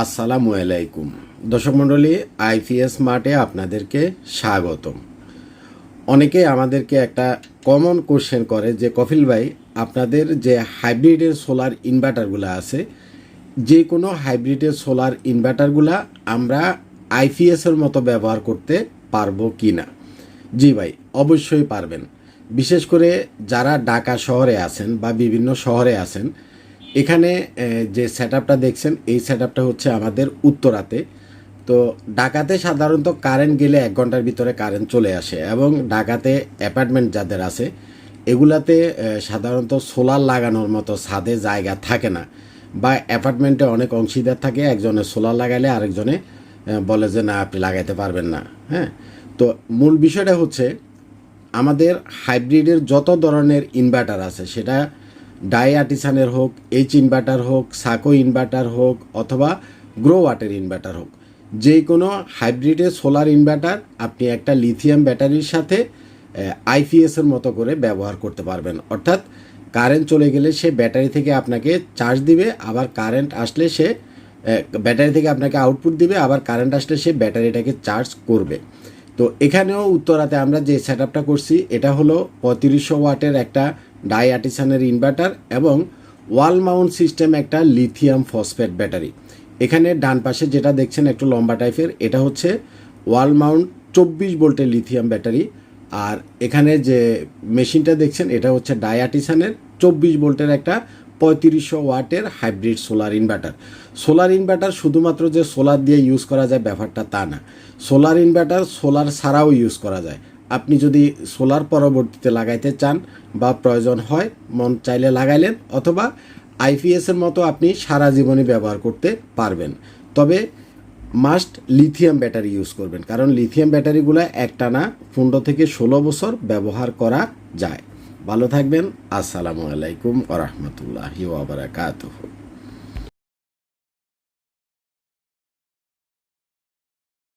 আসসালামু আলাইকুম। দর্শক মণ্ডলী, আইপিএস মার্টে আপনাদেরকে স্বাগতম। অনেকে আমাদেরকে একটা কমন কোশ্চেন করে যে, কফিল ভাই, আপনাদের যে হাইব্রিডের সোলার ইনভার্টারগুলো আছে, যে কোনো হাইব্রিডের সোলার ইনভার্টারগুলা আমরা আইপিএসের মতো ব্যবহার করতে পারব কি না জি ভাই, অবশ্যই পারবেন। বিশেষ করে যারা ঢাকা শহরে আছেন বা বিভিন্ন শহরে আছেন এখানে যে সেট দেখছেন, এই সেট হচ্ছে আমাদের উত্তরাতে। তো ঢাকাতে সাধারণত কারেন্ট গেলে এক ঘণ্টার ভিতরে কারেন্ট চলে আসে এবং ঢাকাতে অ্যাপার্টমেন্ট যাদের আছে, এগুলাতে সাধারণত সোলার লাগানোর মতো ছাদে জায়গা থাকে না বা অ্যাপার্টমেন্টে অনেক অংশীদার থাকে, একজনে সোলার লাগাইলে আরেকজনে বলে যে, না, আপনি লাগাইতে পারবেন না। হ্যাঁ? তো মূল বিষয়টা হচ্ছে, আমাদের হাইব্রিডের যত ধরনের ইনভার্টার আছে, সেটা ডাই আর্টিসানের হোক এইচ ইনভার্টার হোক সাকো ইনভার্টার হোক, অথবা গ্রো ওয়াটের ইনভার্টার হোক, যে কোনো হাইব্রিডের সোলার ইনভার্টার আপনি একটা লিথিয়াম ব্যাটারির সাথে আইপিএসের মতো করে ব্যবহার করতে পারবেন। অর্থাৎ কারেন্ট চলে গেলে সে ব্যাটারি থেকে আপনাকে চার্জ দিবে, আবার কারেন্ট আসলে সে ব্যাটারি থেকে আপনাকে আউটপুট দিবে, আবার কারেন্ট আসলে সে ব্যাটারিটাকে চার্জ করবে। তো এখানেও উত্তরাতে আমরা যে সেট করছি, এটা হলো পঁয়ত্রিশশো ওয়াটের একটা ডাই আর্টিসানের ইনভার্টার এবং ওয়াল মাউন্ট সিস্টেম একটা লিথিয়াম ফসফেট ব্যাটারি। এখানে ডান পাশে যেটা দেখছেন একটু লম্বা টাইপের, এটা হচ্ছে ওয়াল মাউন্ট চব্বিশ ভোল্টের লিথিয়াম ব্যাটারি। আর এখানে যে মেশিনটা দেখছেন, এটা হচ্ছে ডাই আর্টিসানের চব্বিশ ভোল্টের একটা পঁয়ত্রিশশো ওয়াটের hybrid solar inverter. Solar inverter শুধুমাত্র যে সোলার দিয়ে ইউজ করা যায় ব্যাপারটা তা না। সোলার ইনভার্টার সোলার ছাড়াও ইউজ করা যায়। আপনি যদি সোলার পরবর্তীতে লাগাইতে চান বা প্রয়োজন হয়, মন চাইলে লাগাইলেন অথবা আইপিএসের মতো আপনি সারা জীবনই ব্যবহার করতে পারবেন। তবে মাস্ট লিথিয়াম ব্যাটারি ইউজ করবেন, কারণ লিথিয়াম ব্যাটারিগুলো একটানা পনেরো থেকে ষোলো বছর ব্যবহার করা যায়। ভালো থাকবেন, আসসালামু আলাইকুম ওরহমতুল্লাহি ওবরাকাতুহু